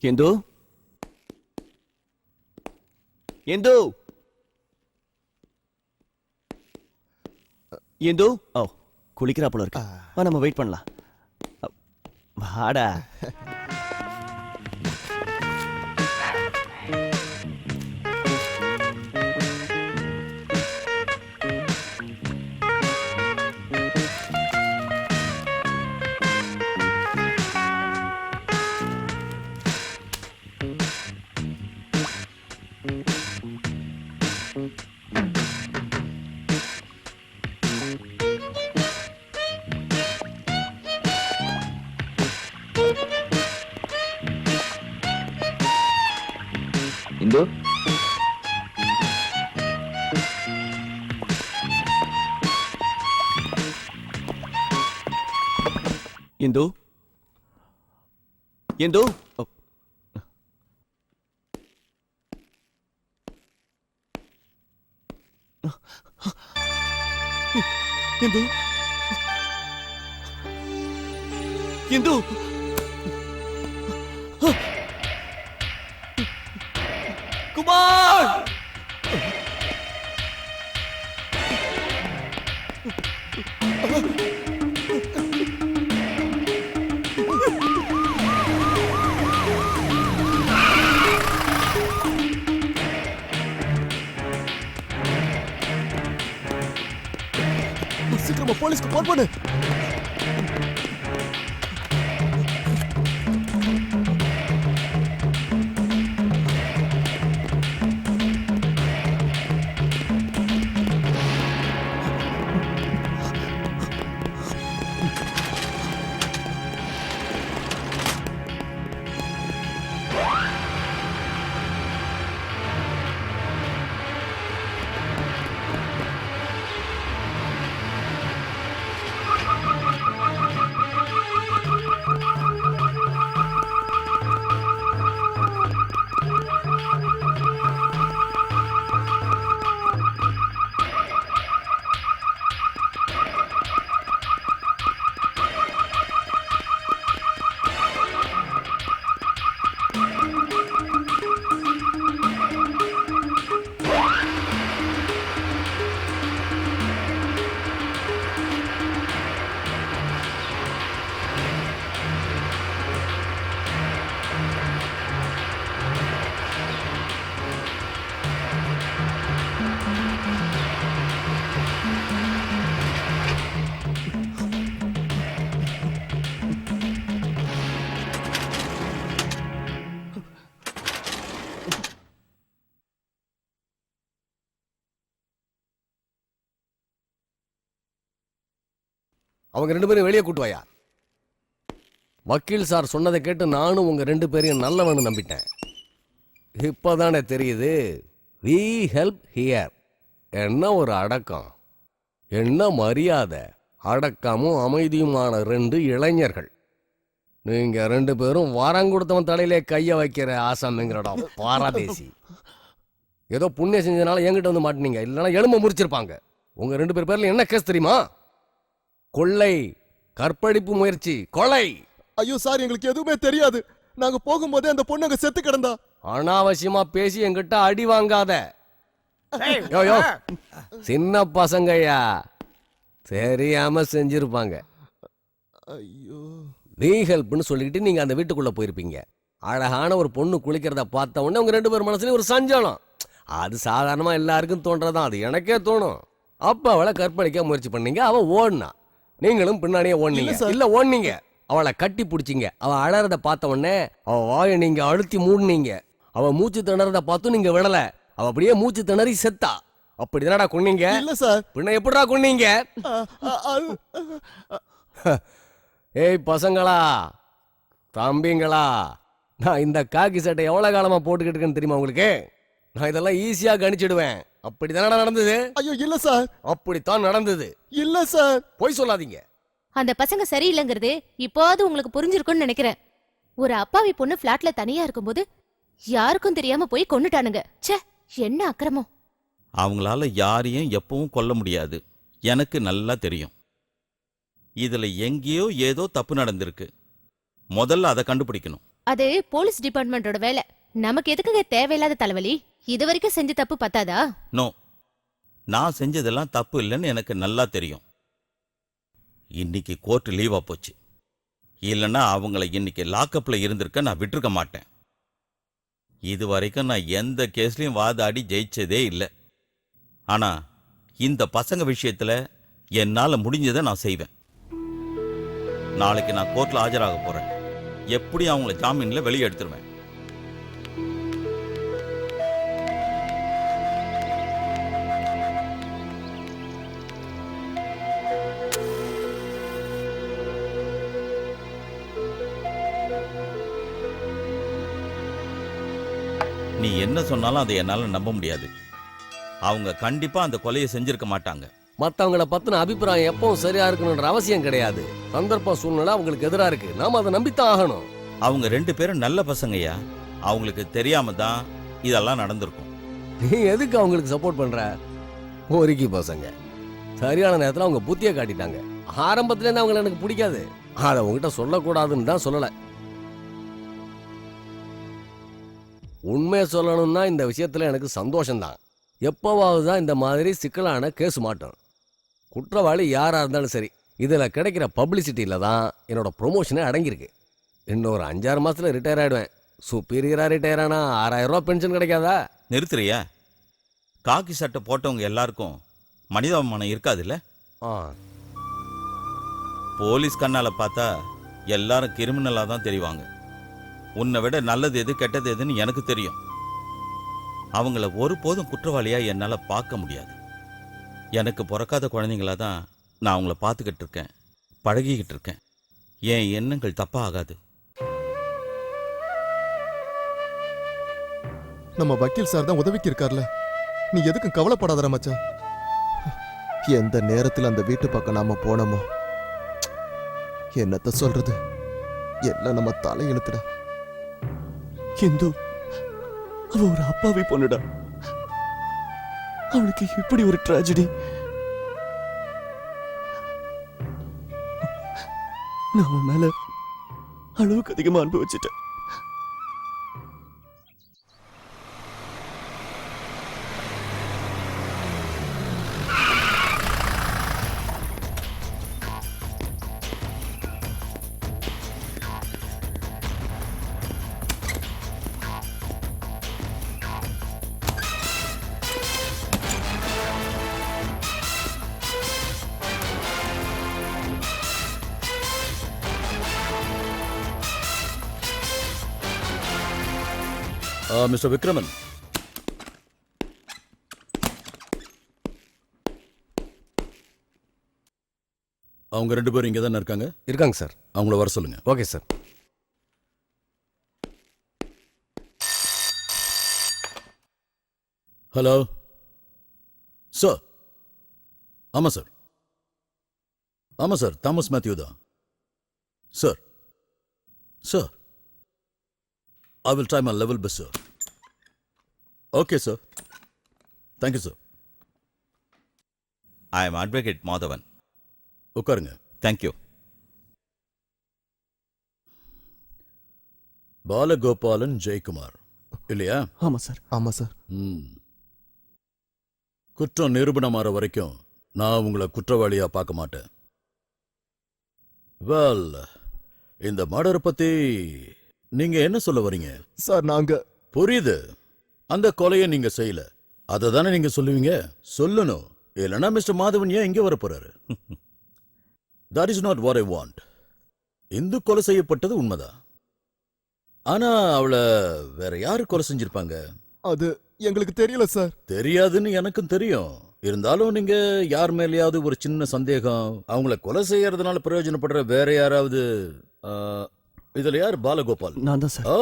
இந்து இந்து இந்து ஓ குளிக்கிறா போல இருக்கா. நம்ம வெயிட் பண்ணலாம். வாடா. இந்து இந்து இந்து ஓ. இந்து இந்து குமார்! சீக்கிரமா போலீஸ்க்கு போன் பண்ணு. அவங்க ரெண்டு பேரும் வெளியே கூட்டுவாயா வக்கீல் சார் சொன்னதை கேட்டு நானும் உங்கள் ரெண்டு பேரையும் நல்லவனு நம்பிட்டேன். இப்போதானே தெரியுது வி ஹெல்ப் ஹியர் என்ன ஒரு அடக்கம்? என்ன மரியாதை? அடக்கமும் அமைதியுமான ரெண்டு இளைஞர்கள். நீங்க ரெண்டு பேரும் வாரம் கொடுத்தவன் தலையிலே கைய வைக்கிற ஆசாமிங்கிறடா பாராதேசி. ஏதோ புண்ணியம் செஞ்சதுனால என்கிட்ட வந்து மாட்டினீங்க. இல்லைன்னா எலும்ப முறிச்சிருப்பாங்க. உங்க ரெண்டு பேர் பேர்ல என்ன கேஸ் தெரியுமா? கொள்ளை கற்பழிப்பு முயற்சி கொலை. ஐயோ சார் எங்களுக்கு எதுவுமே தெரியாது. நாங்க போகும்போதே அந்த பொண்ணு அங்க செத்து கிடந்தா. அனாவசியமா பேசி என்கிட்ட அடி வாங்காத. யோ யோ. சின்ன பசங்கய்யா. தெரியாம செஞ்சிருப்பாங்க. ஐயோ. நீ ஹெல்ப்னு சொல்லிக்கிட்டு நீங்க அந்த வீட்டுக்குள்ள போயிருப்பீங்க. அழகான ஒரு பொண்ணு குளிக்கிறத பார்த்த உடனே உங்க ரெண்டு பேர் மனசுலயும் ஒரு சஞ்சலம். அது சாதாரணமா எல்லாருக்கும் தோன்றதான். அது எனக்கே தோணும். அப்ப அவளை கற்பழிக்க முயற்சி பண்ணீங்க. அவ ஓடினா. நீங்களும் பின்னாடியே ஓடுனீங்க. இல்ல ஓடுனீங்க. அவளை கட்டி பிடிச்சிங்க. அவ அழறத பார்த்த உடனே அவ வாயை நீங்க அழுத்தி மூடுனீங்க. அவ மூச்சு திணறத பார்த்தும் நீங்க விடல. அவ அப்படியே மூச்சு திணறி செத்தா. அப்படி தானடா கொன்னீங்க இல்ல சார். பின்ன எப்படிடா கொன்னீங்க ஏய் பசங்களா தம்பிங்களா நான் இந்த காக்கி சட்டை எவ்வளவு காலமா போட்டுக்கிட்டு இருக்கேன்னு தெரியுமா உங்களுக்கு? நான் இதெல்லாம் ஈஸியா கணிச்சிடுவேன். அப்படித்தானடா நடந்தது? ஐயோ இல்ல சார். அப்படித்தான் நடந்தது. இல்ல சார். பொய் சொல்லாதீங்க. அந்த பசங்க சரியில்லைங்கிறது இப்போது உங்களுக்கு புரிஞ்சிருக்கும்னு நினைக்கிறேன். ஒரு அப்பாவி பொண்ணு பிளாட்ல தனியா இருக்கும்போது யாருக்கும் தெரியாம போய் கொன்னுட்டானுங்க. ச்சே என்ன அக்கிரமம். அவங்களால யாரையும் எப்பவும் கொல்ல முடியாது. எனக்கு நல்லா தெரியும். இதுல எங்கேயோ ஏதோ தப்பு நடந்திருக்கு. முதல்ல அதை கண்டுபிடிக்கணும். அது போலீஸ் டிபார்ட்மெண்டோட வேலை. நமக்கு எதுக்குங்க தேவையில்லாத தலைவலி? இது வரைக்கும் செஞ்ச தப்பு பத்தாதா? நோ நான் செஞ்சதெல்லாம் தப்பு இல்லைன்னு எனக்கு நல்லா தெரியும். இன்னைக்கு கோர்ட் லீவா போச்சு. இல்லைன்னா அவங்கள இன்னைக்கு லாக்கப்ல இருந்திருக்க நான் விட்டுருக்க மாட்டேன். இது வரைக்கும் நான் எந்த கேஸ்லயும் வாதாடி ஜெயிச்சதே இல்லை. ஆனா இந்த பசங்க விஷயத்துல என்னால முடிஞ்சதை நான் செய்வேன். நாளைக்கு நான் கோர்ட்ல ஆஜராக போறேன். எப்படி அவங்கள ஜாமீன்ல வெளியே எடுத்துருவேன். நீ என்ன சொன்னாலும் அதை என்னால நம்ப முடியாது. அவங்க கண்டிப்பா அந்த கொலையை செஞ்சிருக்க மாட்டாங்க. மத்தவங்கள பத்தின அபிப்பிராயம் எப்பவும் சரியா இருக்கணுன்ற அவசியம் கிடையாது. சந்தர்ப்ப சூழ்நிலை அவங்களுக்கு எதிரா இருக்கு. நாம அதை நம்பித்தான் ஆகணும். அவங்க ரெண்டு பேரும் நல்ல பசங்கய்யா. அவங்களுக்கு தெரியாம தான் இதெல்லாம் நடந்திருக்கும். நீ எதுக்கு அவங்களுக்கு சப்போர்ட் பண்ற? பொறுக்கி பசங்க. சரியான நேரத்துல அவங்க புத்திய காட்டிட்டாங்க. ஆரம்பத்துல இருந்து அவங்கள எனக்கு பிடிக்காது. அதை உங்ககிட்ட சொல்லக்கூடாதுன்னு தான் சொல்லல. உண்மையை சொல்லணும்னா இந்த விஷயத்துல எனக்கு சந்தோஷம்தான். எப்போவாவது தான் இந்த மாதிரி சிக்கலான கேஸ் மாட்டோம். குற்றவாளி யாரா இருந்தாலும் சரி இதுல கிடைக்கிற பப்ளிசிட்டியில தான் என்னோட ப்ரொமோஷனே அடங்கியிருக்கு. இன்னொரு அஞ்சாறு மாசத்துல ரிட்டையர் ஆயிடுவேன். சுப்பீரியரா ரிட்டையர் ஆனா ஆறாயிரம் ரூபாய் பென்ஷன் கிடைக்காதா? நிறுத்துறியா? காக்கி சட்டை போட்டவங்க எல்லாருக்கும் மனிதாபிமானம் இருக்காதுல்ல? ஆ. போலீஸ் கண்ணால பார்த்தா எல்லாரும் கிரிமினலா தான் தெரிவாங்க. உன்னை விட நல்லது எது கெட்டது எதுன்னு எனக்கு தெரியும். அவங்கள ஒருபோதும் குற்றவாளியா என்னால் பார்க்க முடியாது. எனக்கு பிறக்காத குழந்தைங்களா தான் நான் அவங்கள பார்த்துக்கிட்டு இருக்கேன் பழகிக்கிட்டு இருக்கேன். என் எண்ணங்கள் தப்பா ஆகாது நம்ம வக்கீல் சார் தான் உதவிக்கு இருக்கார்ல. நீ எதுக்கும் கவலைப்படாதடா மச்சான். எந்த நேரத்தில் அந்த வீட்டு பக்கம் நாம போனோமோ? என்னத்த சொல்றது? எல்லாம் நம்ம தலையெழுத்துடா. இந்து அவ ஒரு அப்பாவி பொண்ணுடா. அவளுக்கு இப்படி ஒரு ட்ராஜடி நான் அவன் மேல அளவுக்கு அதிகமா அன்பு மிஸ்டர் விக்ரமன். அவங்க ரெண்டு பேரும் இங்கே தானே இருக்காங்க? இருக்காங்க சார். அவங்கள வர சொல்லுங்க. Okay sir. ஹலோ? சார் ஆமாம் சார். ஆமாம் சார். தாமஸ் மேத்யூ தான். Sir sir I will try my level best sir okay sir thank you sir I am advocate Madhavan உட்காருங்க தேங்க்யூ பாலகோபாலன் ஜெயக்குமார் இல்லையா ஆமா சார் ஆமா சார் ம். குற்றம் நிரூபணமாற வரைக்கும் நான் உங்களை குற்றவாளியா பார்க்க மாட்டேன். வெல் இந்த மர்டர் பத்தி நீங்க என்ன சொல்ல வரீங்க சார் நாங்க புரியுது. அந்த கொலையை நீங்க செய்யல. அதை தானே நீங்க சொல்லுவீங்க? சொல்லணும். இல்லைன்னா மிஸ்டர் மாதவன் ஏன் இங்க வர போறாரு that is not what I want Indu கொலை செய்யப்பட்டது உண்மைதான். ஆனா அவளை வேற யாரு கொலை செஞ்சிருப்பாங்க? அது எங்களுக்கு தெரியல சார். தெரியாதுன்னு எனக்கும் தெரியும். இருந்தாலும் நீங்க யார் மேலேயாவது ஒரு சின்ன சந்தேகம் அவங்கள கொலை செய்யறதுனால பிரயோஜனப்படுற வேற யாராவது இதுல யார் பாலகோபால்? நான் தான் சார். ஓ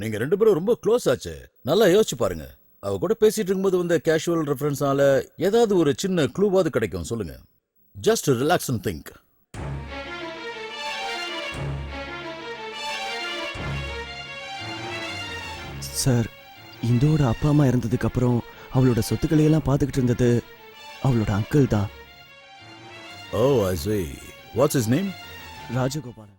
நீங்க ரெண்டு பேரும் ரொம்ப க்ளோஸ் ஆச்சு. நல்லா யோசிச்சு பாருங்க. அவ கூட பேசிட்டு இருக்கும்போது வந்த கேஷுவல் ரெஃபரன்ஸ்னால ஏதாவது ஒரு சின்ன க்ளூவாவது கிடைக்கும் சொல்லுங்க. Just relax and think sir இந்தோட அப்பா அம்மா இறந்ததுக்கு அப்புறம் அவளோட சொத்துக்களை எல்லாம் பார்த்துக்கிட்டு இருந்தது அவளோட அங்கிள் தான். ஓ I what's is name Rajagopalan.